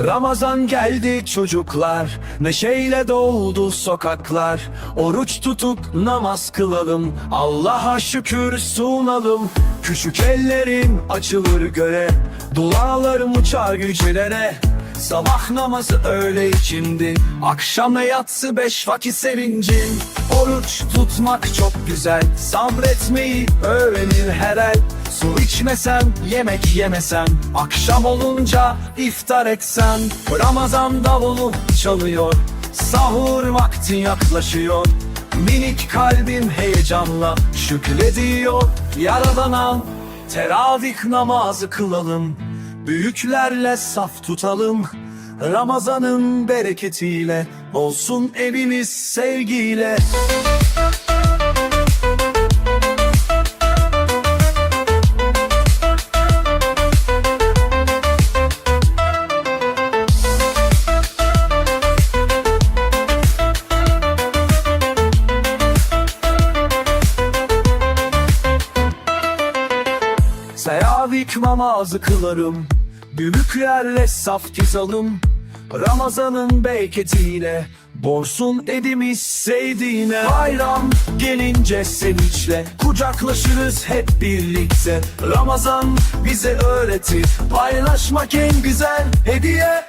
Ramazan geldi çocuklar Neşeyle doldu sokaklar. Oruç tutup namaz kılalım Allah'a şükür sunalım. Küçük ellerin açılır göre Dualarım uçar yücelere Sabah namazı öğle ikindi Akşam yatsı beş vakit sevincin Oruç tutmak çok güzel Sabretmeyi öğrenir her el içmesen, yemek yemesen Akşam olunca iftar etsen. Ramazan davulu çalıyor Sahur vakti yaklaşıyor. Minik kalbim heyecanla şükrediyor. Yaradana teravih namazı kılalım. Büyüklerle saf tutalım. Ramazanın bereketiyle Olsun evimiz sevgiyle Seravik namazı kılarım. Büyüklerle saf tutalım Ramazanın bereketiyle Borsun edimiz sevdiğine Bayram gelince sevinçle Kucaklaşırız hep birlikte. Ramazan bize öğretir. Paylaşmak en güzel hediye